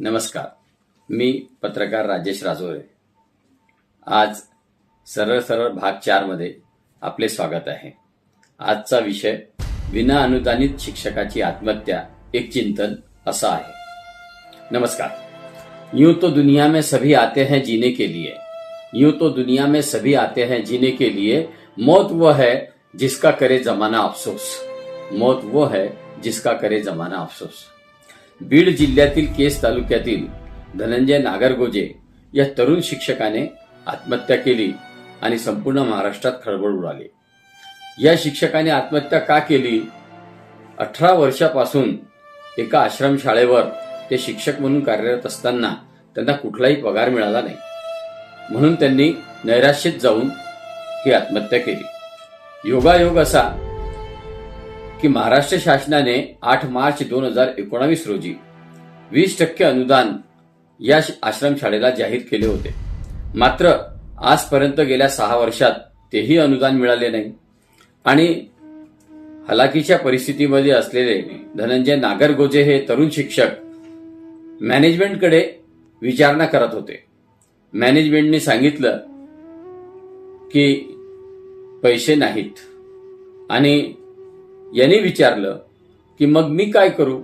नमस्कार. मी पत्रकार राजेश राजोरे आज सरळ सरळ भाग चारमध्ये आपले स्वागत आहे. आजचा विषय विना अनुदानित शिक्षकाची आत्महत्या एक चिंतन असा आहे. नमस्कार. यूं तो दुनिया में सभी आते हैं जीने के लिए. यूं तो दुनिया में सभी आते हैं जीने के लिए मौत वो है जिसका करे जमाना अफसोस. मौत वो है जिसका करे जमाना अफसोस. बीड जिल्ह्यातील केस तालुक्यातील धनंजय नागरगोजे या तरुण शिक्षकाने आत्महत्या केली आणि संपूर्ण महाराष्ट्रात खळबळ उडाली. या शिक्षकाने आत्महत्या का केली? अठरा वर्षापासून एका आश्रमशाळेवर ते शिक्षक म्हणून कार्यरत असताना त्यांना कुठलाही पगार मिळाला नाही. म्हणून त्यांनी नैराश्यत जाऊन ही आत्महत्या केली. योगायोग असा की महाराष्ट्र शासनाने आठ मार्च दोन हजार एकोणावीस रोजी वीस टक्के अनुदान या श- आश्रमशाळेला जाहीर केले होते. मात्र आजपर्यंत गेल्या सहा वर्षात तेही अनुदान मिळाले नाही. आणि हलाखीच्या परिस्थितीमध्ये असलेले धनंजय नागरगोजे हे तरुण शिक्षक मॅनेजमेंटकडे विचारणा करत होते. मॅनेजमेंटने सांगितलं की पैसे नाहीत आणि यांनी विचारलं की मग मी काय करू?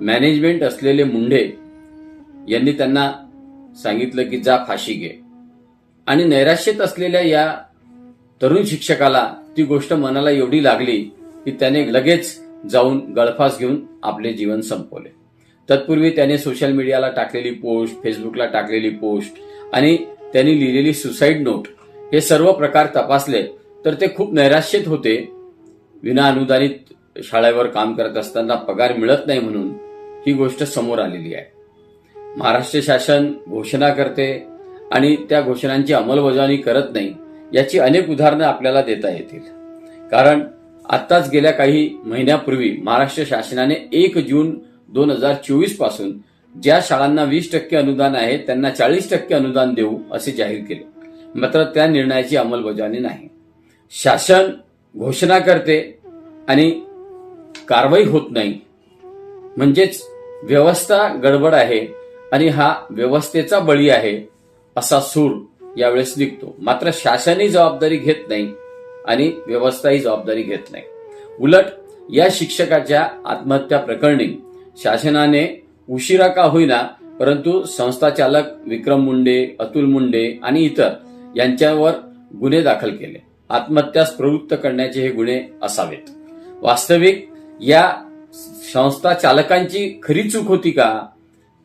मॅनेजमेंट असलेले मुंडे यांनी त्यांना सांगितलं की जा फाशी घे. आणि नैराश्यत असलेल्या या तरुण शिक्षकाला ती गोष्ट मनाला एवढी लागली की त्याने लगेच जाऊन गळफास घेऊन आपले जीवन संपवले. तत्पूर्वी त्याने सोशल मीडियाला टाकलेली पोस्ट फेसबुकला टाकलेली पोस्ट आणि त्यांनी लिहिलेली सुसाईड नोट हे सर्व प्रकार तपासले तर ते खूप नैराश्यत होते विना अनुदानित शाळेवर काम करत असताना पगार मिळत नाही म्हणून ही गोष्ट समोर आलेली आहे. महाराष्ट्र शासन घोषणा करते आणि त्या घोषणांची अंमलबजावणी करत नाही याची अनेक उदाहरणं आपल्याला देता येतील. कारण आत्ताच गेल्या काही महिन्यापूर्वी महाराष्ट्र शासनाने एक जून दोन हजार चोवीसपासून ज्या शाळांना वीस टक्के अनुदान आहे त्यांना चाळीस टक्के अनुदान देऊ असे जाहीर केले. मात्र त्या निर्णयाची अंमलबजावणी नाही. शासन घोषणा करते आणि कारवाई होत नाही. म्हणजेच व्यवस्था गडबड आहे आणि हा व्यवस्थेचा बळी आहे असा सूर यावेळेस निघतो. मात्र शासनही जबाबदारी घेत नाही आणि व्यवस्थाही जबाबदारी घेत नाही. उलट या शिक्षकाच्या आत्महत्या प्रकरणी शासनाने उशिरा का होईना परंतु संस्थाचालक विक्रम मुंडे अतुल मुंडे आणि इतर यांच्यावर गुन्हे दाखल केले. आत्महत्यास प्रवृत्त करण्याचे हे गुन्हे असावेत. वास्तविक या संस्था चालकांची खरी चूक होती का?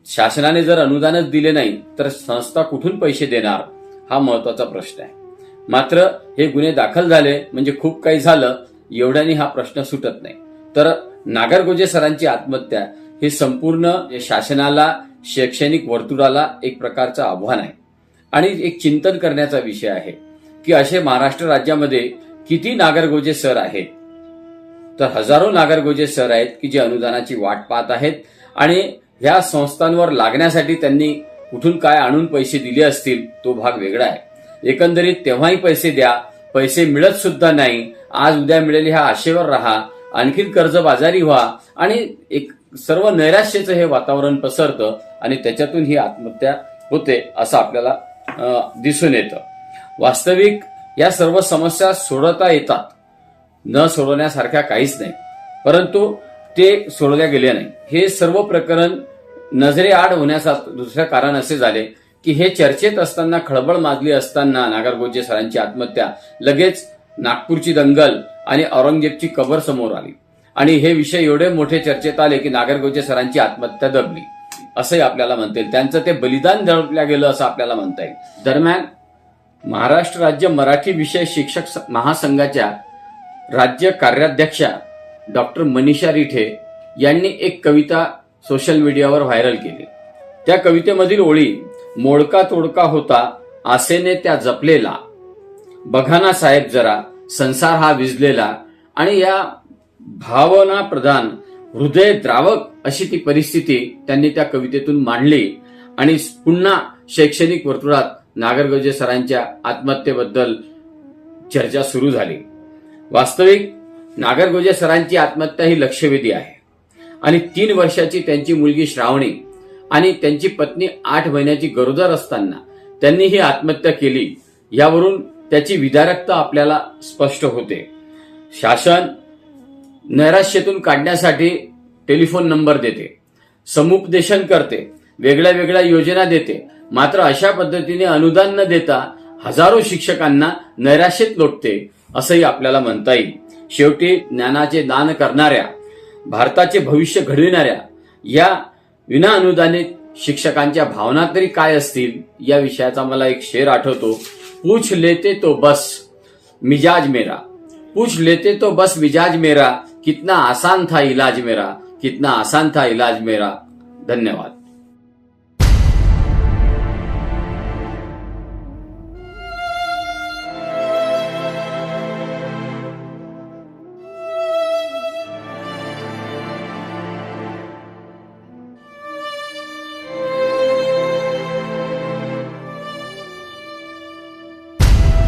शासनाने जर अनुदानच दिले नाही तर संस्था कुठून पैसे देणार? हा महत्त्वाचा प्रश्न आहे. मात्र हे गुन्हे दाखल झाले म्हणजे खूप काही झालं एवढ्याने हा प्रश्न सुटत नाही. तर नागरगोजे सरांची आत्महत्या हे संपूर्ण शासनाला शैक्षणिक वर्तुळाला एक प्रकारचं आव्हान आहे. आणि एक चिंतन करण्याचा विषय आहे. की असे महाराष्ट्र राज्यामध्ये किती नागरगोजे सर आहेत? तर हजारो नागरगोजे सर आहेत की जे अनुदानाची वाट पाहत आहेत आणि ह्या संस्थांवर लागण्यासाठी त्यांनी कुठून काय आणून पैसे दिले असतील तो भाग वेगळा आहे. एकंदरीत तेव्हाही पैसे द्या पैसे मिळत सुद्धा नाही आज उद्या मिळेल ह्या आशेवर राहा आणखीन कर्जबाजारी व्हा आणि एक सर्व नैराश्याचं हे वातावरण पसरतं आणि त्याच्यातून ही आत्महत्या होते असं आपल्याला दिसून येतं. वास्तविक या सर्व समस्या सोडवता येतात. न सोडवण्यासारख्या काहीच नाही. परंतु ते सोडवल्या गेले नाही. हे सर्व प्रकरण नजरेआड होण्याचा दुसरं कारण असे झाले की हे चर्चेत असताना खळबळ माजली असताना नागरगोजे सरांची आत्महत्या लगेच नागपूरची दंगल आणि औरंगजेबची कबर समोर आली. आणि हे विषय एवढे मोठे चर्चेत आले की नागरगोजे सरांची आत्महत्या दबली. असंही आपल्याला म्हणता येईल. त्यांचं ते बलिदान दडपल्या गेलं असं आपल्याला म्हणता येईल. दरम्यान महाराष्ट्र राज्य मराठी विषय शिक्षक महासंघाच्या राज्य कार्याध्यक्षा डॉक्टर मनीषा रिठे यांनी एक कविता सोशल मीडियावर व्हायरल केली. त्या कवितेमधील ओळी मोडका तोडका होता आसेने त्या जपलेला. बघाना साहेब जरा संसार हा विजलेला. आणि या भावना प्रधान हृदय द्रावक अशी ती परिस्थिती त्यांनी त्या कवितेतून मांडली. आणि पुन्हा शैक्षणिक वर्तुळात नागरगोजे सरांच्या आत्महत्येबद्दल चर्चा सुरू झाली. वास्तविक नागरगोजे सरांची आत्महत्या ही लक्षवेधी आहे. आणि तीन वर्षाची त्यांची मुलगी श्रावणी आणि त्यांची पत्नी आठ महिन्याची गरोदर असताना त्यांनी ही आत्महत्या केली. यावरून त्याची विदारकता आपल्याला स्पष्ट होते. शासन नैराश्यतून काढण्यासाठी टेलिफोन नंबर देते. समुपदेशन करते. वेगळ्या वेगळ्या योजना देते. मात्र अशा पद्धतीने अनुदान न देता हजारो शिक्षकांना नैराश्यत लोटते असंही आपल्याला म्हणता येईल. शेवटी ज्ञानाचे दान करणाऱ्या भारताचे भविष्य घडविणाऱ्या या विना अनुदानित शिक्षकांच्या भावना तरी काय असतील या विषयाचा मला एक शेर आठवतो. पूछ लेते तो बस मिजाज मेरा. पूछ लेते तो बस मिजाज मेरा. कितना आसान था इलाज मेरा. कितना आसान था इलाज मेरा. धन्यवाद.